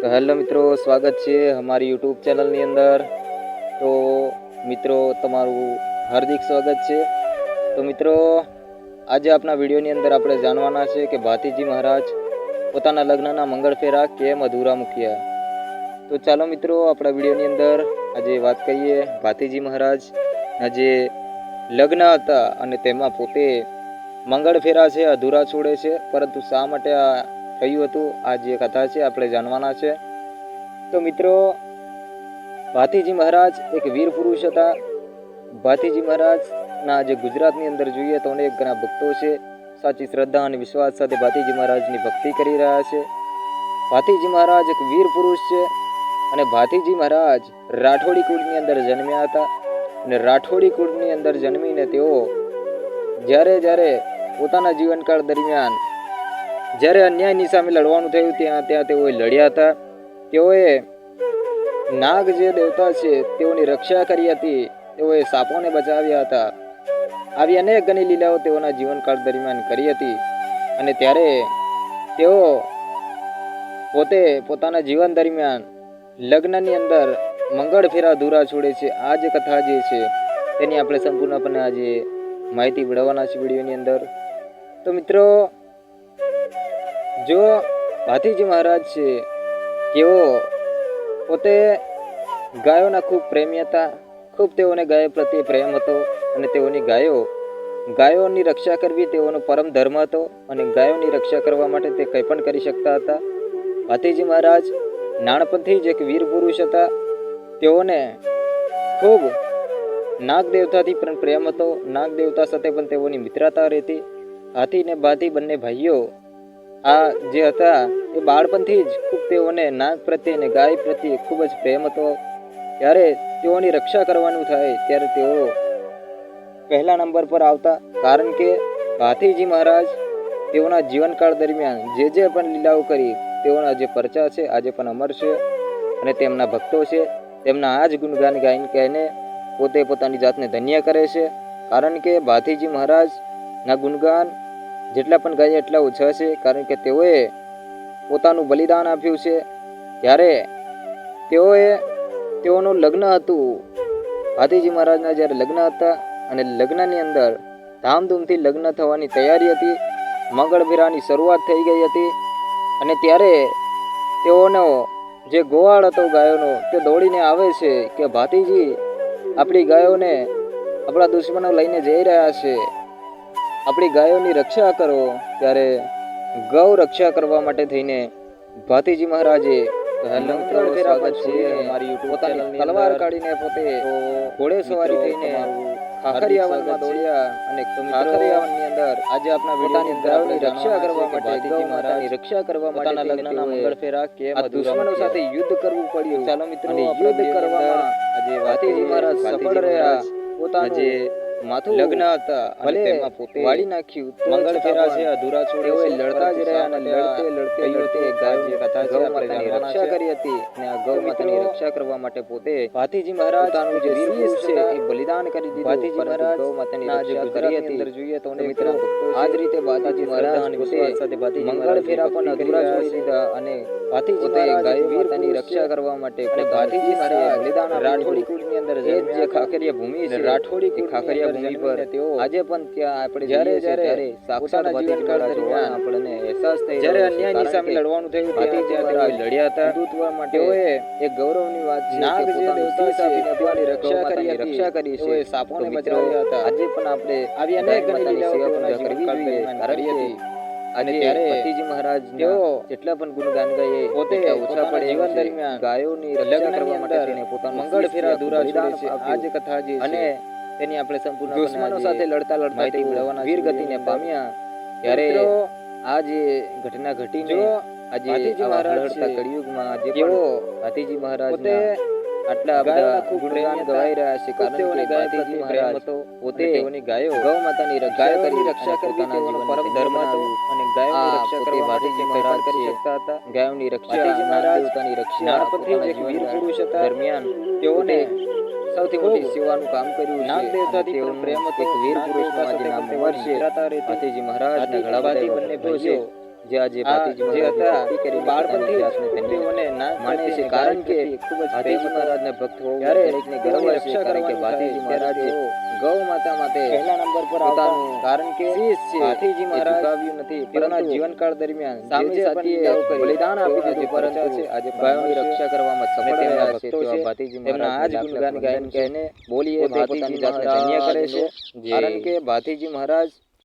તો હેલો મિત્રો, સ્વાગત છે અમારી યુટ્યુબ ચેનલની અંદર. તો મિત્રો, તમારું હાર્દિક સ્વાગત છે. તો મિત્રો, આજે આપણા વિડીયોની અંદર આપણે જાણવાના છે કે ભાતીજી મહારાજ પોતાના લગ્નના મંગળ ફેરા કેમ અધૂરા મૂક્યા તો ચાલો મિત્રો, આપણા વિડીયોની અંદર આજે વાત કરીએ ભાતીજી મહારાજના જે લગ્ન હતા અને તેમાં પોતે મંગળ ફેરા છે, અધૂરા છોડે છે. પરંતુ શા માટે આ થયું હતું, આ જે કથા છે આપણે જાણવાના છે. તો મિત્રો, ભાતીજી મહારાજ એક વીર પુરુષ હતા. ભાતીજી મહારાજના જે ગુજરાતની અંદર જોઈએ તો અનેક ઘણા ભક્તો છે. સાચી શ્રદ્ધા અને વિશ્વાસ સાથે ભાતીજી મહારાજની ભક્તિ કરી રહ્યા છે. ભાતીજી મહારાજ એક વીર પુરુષ છે અને ભાતીજી મહારાજ રાઠોડી કુળની અંદર જન્મ્યા હતા. અને રાઠોડી કુળની અંદર જન્મીને તેઓ જ્યારે જ્યારે પોતાના જીવનકાળ દરમિયાન જ્યારે અન્યાયની સામે લડવાનું થયું, ત્યાં ત્યાં તેઓએ લડ્યા હતા. તેઓએ નાગ જે દેવતા છે, તેઓની રક્ષા કરી હતી. તેઓએ સાપોને બચાવ્યા હતા. આવી અનેક ઘણી લીલાઓ તેઓના જીવનકાળ દરમિયાન કરી હતી. અને ત્યારે તેઓ પોતે પોતાના જીવન દરમિયાન લગ્નની અંદર મંગળ ફેરા અધૂરા છોડે છે. આ જે કથા જે છે, તેની આપણે સંપૂર્ણપણે આજે માહિતી મેળવવાના છે વિડીયોની અંદર. તો મિત્રો જો ભાતીજી મહારાજ છે તેઓ પોતે ગાયોના ખૂબ પ્રેમી હતા, ખૂબ તેઓને ગાયો પ્રત્યે પ્રેમ હતો અને તેઓની ગાયો, ગાયોની રક્ષા કરવી તેઓનો પરમ ધર્મ હતો અને ગાયોની રક્ષા કરવા માટે તે કંઈ પણ કરી શકતા હતા. ભાતીજી મહારાજ નાનપણથી જ એક વીર પુરુષ હતા. તેઓને ખૂબ નાગ દેવતાથી પણ પ્રેમ હતો. નાગ દેવતા સાથે પણ તેઓની મિત્રતા રહેતી. હાથી ને ભાતી બંને ભાઈઓ આ જે હતા, એ બાળપણથી જ ખૂબ તેઓને નાગ પ્રત્યે અને ગાય પ્રત્યે ખૂબ જ પ્રેમ હતો. ત્યારે તેઓની રક્ષા કરવાનું થાય, ત્યારે તેઓ પહેલા નંબર પર આવતા. કારણ કે ભાતીજી મહારાજ તેઓના જીવનકાળ દરમિયાન જે જે પણ લીલાઓ કરી, તેઓના જે પરચા છે, આજે પણ અમર છે અને તેમના ભક્તો છે, તેમના આ જ ગુણગાન ગાઈને કહીને પોતે પોતાની જાતને ધન્ય કરે છે. કારણ કે ભાતીજી મહારાજના ગુણગાન જેટલા પણ ગાય એટલા ઓછા છે, કારણ કે તેઓએ પોતાનું બલિદાન આપ્યું છે. ત્યારે તેઓએ તેઓનું લગ્ન હતું. ભાતીજી મહારાજના જ્યારે લગ્ન હતા અને લગ્નની અંદર ધામધૂમથી લગ્ન થવાની તૈયારી હતી. મંગળભીરાની શરૂઆત થઈ ગઈ હતી અને ત્યારે તેઓનો જે ગોવાળ હતો ગાયોનો, તે દોડીને આવે છે કે, ભાતીજી, આપણી ગાયોને આપણા દુશ્મનો લઈને જઈ રહ્યા છે. આપણી ગાયોની રક્ષા કરો ત્યારે ગૌ રક્ષા કરવા માટે થઈને ભાતીજી મહારાજે અમારી પોતાની તલવાર કાઢીને પોતે ઘોડે સવારી થઈને ખાખરિયાવનમાં દોડ્યા. અને ખાખરિયાવનની અંદર આજે આપણા પોતાની ગાયોની રક્ષા કરવા માટે ગૌ માતાની રક્ષા કરવા માટે લગ્નના મંગળ ફેરા કે દુશ્મનો સાથે યુદ્ધ કરવું પડ્યું. ચાલો મિત્રો યુદ્ધ કરવામાં આજે વાતીજી મહારાજ સફળ રહ્યા. પોતાના જે માથું લગ્ન હતા અને તેમાં પોતે વાળી નાખ્યું મંગળ ફેરા છે અધૂરા છોડે તેઓએ લડતા જ રહ્યા અને લડતે લડતે લડતે ગાયોની કથા છે માતાની રક્ષા કરી હતી અને આ ગૌ માતાની રક્ષા કરવા માટે પોતે ભાતીજી મહારાજ પોતાનું જે શીશ છે એ બલિદાન કરી દીધું ભાતીજી મહારાજ ગૌ માતાની રક્ષા કરી હતી. અંદર જોઈએ તો મિત્રો આ જ રીતે ભાતીજી મહારાજ પોતે સાથે ભાતીજી મંગળ ફેરા પણ અધૂરા છોડી દીધા અને ભાતીજી મહારાજ ગાય માતાની રક્ષા કરવા માટે અને ભાતીજી મહારાજ બલિદાન રાઠોડી કુળની અંદર જે ખાખરિયા ભૂમિ છે. રાઠોડી કે ખાખરિયા ભૂમિ પર આજે પણ ત્યાં આપણે જ્યારે જ્યારે સાક્ષાત જીવનકાળ દરમિયાન આપણને અહેસાસ થઈ જ્યારે અન્યાયની સામે લડવાનું થયું ભાતીજી મહારાજ લડ્યા હતા હિન્દુત્વ માટે તેઓએ એક ગૌરવની વાત છે નાગ જે દેવતા છે આપવાની રક્ષા કરી રક્ષા કરી છે. સાપોને બચાવ્યા હતા. આજે પણ આપણે આવી અનેક ઘણી લીલાઓ કરવી જોઈએ. કારણ કે અને ત્યારે પતિજી મહારાજ તેઓ જેટલા પણ ગુણગાન ગાય પોતે ઓછા પડે જીવન દરમિયાન ગાયોની રક્ષા કરવા માટે તેને પોતાનું મંગળ ફેરા છોડે છે. આ કથા જે અને તેની આપણે સંપૂર્ણ દુશ્મનો સાથે લડતા લડતા તે વીર ગતિને પામ્યા. ત્યારે આ જે ઘટના ઘટીને આજે હળહળતા કળિયુગમાં આજે કેવો હાથીજી મહારાજ આટલા બધા ગુણગાન ગવાઈ રહ્યા છે. કારણ કે ભાતીજી મહારાજ પોતે તેઓની ગાયો ગૌ માતાની રક્ષા કરી રક્ષા કરવી તેઓનો પરમ ધર્મ હતો. અને ગાયોની રક્ષા કરવા ભાતીજી મહારાજ કરી શકતા હતા. ગાયોની રક્ષા મહારાજ પોતાની રક્ષા પોતાના એક વીર પુરુષ હતા. દરમિયાન તેઓને સૌથી મોટી સેવાનું કામ કર્યું છે દેવતાથી પ્રેમ એક વીર પુરુષ જે નામ અમર છે મહારાજ ઘણા બધા બંને ભાઈઓ જે આજે ભાતીજી હતા, બાળપણથી પોતાની જાતને ધન્ય તેઓને નામ માને છે કારણ કે ખૂબ જ ભાતીજી મહારાજના ભક્ત હોવું દરેકને ગર્વ તેઓની કારણ કે ભાતીજી મહારાજે ગૌ માતા માટે પહેલા નંબર પર પોતાનું કારણ કે ભાતીજી મહારાજ ઝુકાવ્યું નથી. તેઓના જીવનકાળ દરમિયાન સામે બલિદાન આપી આજે દીધું પરંતુ છે, આજે રક્ષા કરવામાં સમય સફળ રહ્યા છે. તેવા ભાતીજી તેમના આ જ ગુણગાન ગાયન કહીને બોલીએ ભાતીજી જાતને ધન્ય કરે છે. કારણ કે ભાતીજી મહારાજ